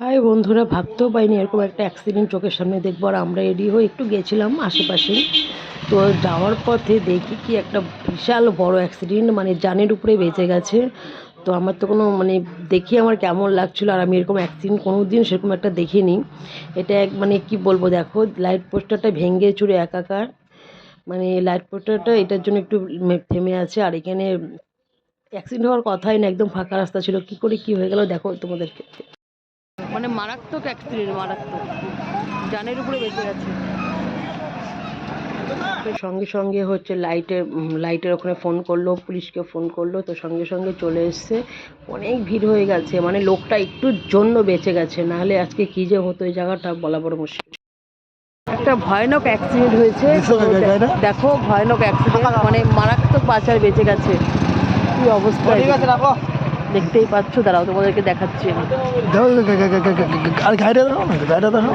High বন্ধুরা, ভাবতেও পারিনি এরকম একটা অ্যাক্সিডেন্ট চোখের সামনে দেখব আর আমরা রেডি হয়ে একটু গেছিলাম আশেপাশে। তো যাওয়ার পথে দেখি কি একটা বিশাল বড় অ্যাক্সিডেন্ট মানে জানের উপরে বেঁচে গেছে। তো আমার তো কোনো মানে দেখি আমার কেমন লাগছিল আর আমি এরকম অ্যাক্সিডেন্ট কোনো দিন সেরকম একটা দেখিনি। এটা এক মানে কি বলব, দেখো লাইট পোস্টারটা ভেঙে চুরে একাকার। মানে লাইট পোস্টারটা এটার জন্য একটু থেমে আছে আর এখানে অ্যাক্সিডেন্ট হওয়ার কথাই না, একদম ফাঁকা রাস্তা ছিল। কি করে কি হয়ে গেল, দেখো তোমাদেরকে। মানে মারাত্মক অ্যাক্সিডেন্ট মারাত্মক। যানের উপরে বেঁচে গেছে। তো সঙ্গে সঙ্গে হচ্ছে লাইটের লাইটের ওখানে ফোন করল পুলিশকে ফোন করল তো সঙ্গে সঙ্গে চলে এসছে। অনেক ভিড় হয়ে গেছে মানে লোকটা একটুর জন্য বেঁচে গেছে নাহলে আজকে কি যে হতো এই জায়গাটা বলা বড় মুশকিল। একটা ভয়ানক অ্যাক্সিডেন্ট হয়েছে। দেখো ভয়ানক অ্যাক্সিডেন্ট মানে মারাত্মক বাচ্চার বেঁচে গেছে। কি অবস্থা দেখতেই পাচ্ছ দাঁড়াও তোমাদেরকে দেখাচ্ছি আমি আর দেখো না দেখো